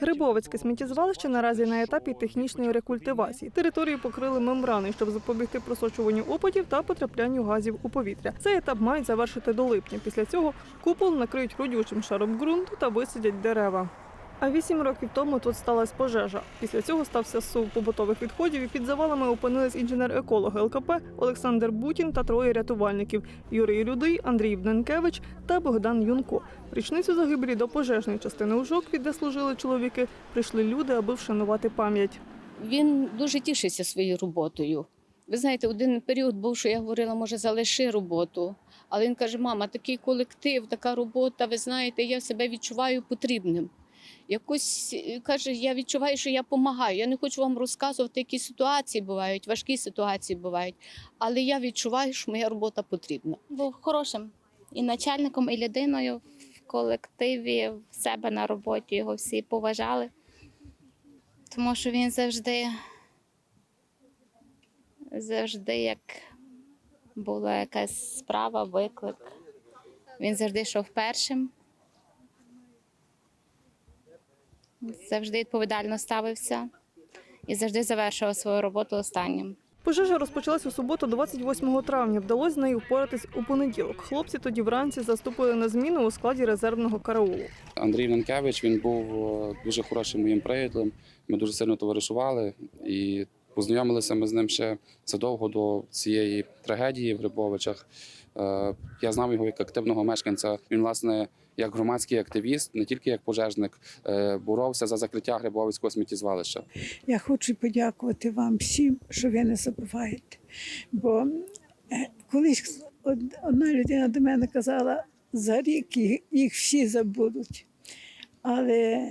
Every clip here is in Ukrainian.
Грибовицьке сміттєзвалище наразі на етапі технічної рекультивації. Територію покрили мембраною, щоб запобігти просочуванню опадів та потраплянню газів у повітря. Цей етап мають завершити до липня. Після цього купол накриють родючим шаром ґрунту та висадять дерева. А вісім років тому тут сталася пожежа. Після цього стався сув побутових відходів і під завалами опинились інженер-еколог ЛКП Олександр Бутін та троє рятувальників Юрій Рудий, Андрій Бненкевич та Богдан Юнко. Річницю загибелі до пожежної частини Ужокві, де служили чоловіки, прийшли люди, аби вшанувати пам'ять. Він дуже тішиться своєю роботою. Ви знаєте, один період був, що я говорила, може, залиши роботу. Але він каже: мама, такий колектив, така робота, ви знаєте, я себе відчуваю потрібним. Якось е, каже, я відчуваю, що я допомагаю. Я не хочу вам розказувати, які ситуації бувають, важкі ситуації бувають. Але я відчуваю, що моя робота потрібна. був хорошим і начальником, і людиною в колективі, в себе на роботі його всі поважали, тому що він завжди, завжди, як була якась справа, виклик, він завжди йшов першим. Завжди відповідально ставився і завжди завершував свою роботу останнім. Пожежа розпочалась у суботу, 28 травня. Вдалося з нею впоратись у понеділок. Хлопці тоді вранці заступили на зміну у складі резервного караулу. Андрій Ненкевич він був е, дуже хорошим моїм приятелем. Ми дуже сильно товаришували і познайомилися ми з ним ще задовго до цієї трагедії в Грибовичах. Е, Я знав його як активного мешканця. Він, власне, як громадський активіст, не тільки як пожежник, е, боровся за закриття Грибовицького сміттєзвалища. Я хочу подякувати вам всім, що ви не забуваєте. Бо е, колись одна людина до мене казала, за рік їх всі забудуть. Але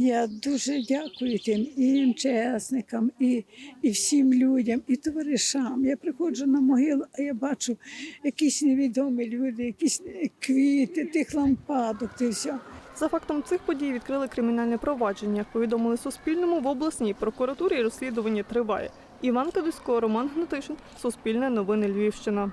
я дуже дякую тим і МЧСникам, і, і всім людям, і товаришам. Я приходжу на могилу, а я бачу якісь невідомі люди, якісь квіти, тих лампадок, ти все. За фактом цих подій відкрили кримінальне провадження. Повідомили Суспільному в обласній прокуратурі розслідування триває. Іван Кадусько, Роман Гнатишин, Суспільне новини Львівщина.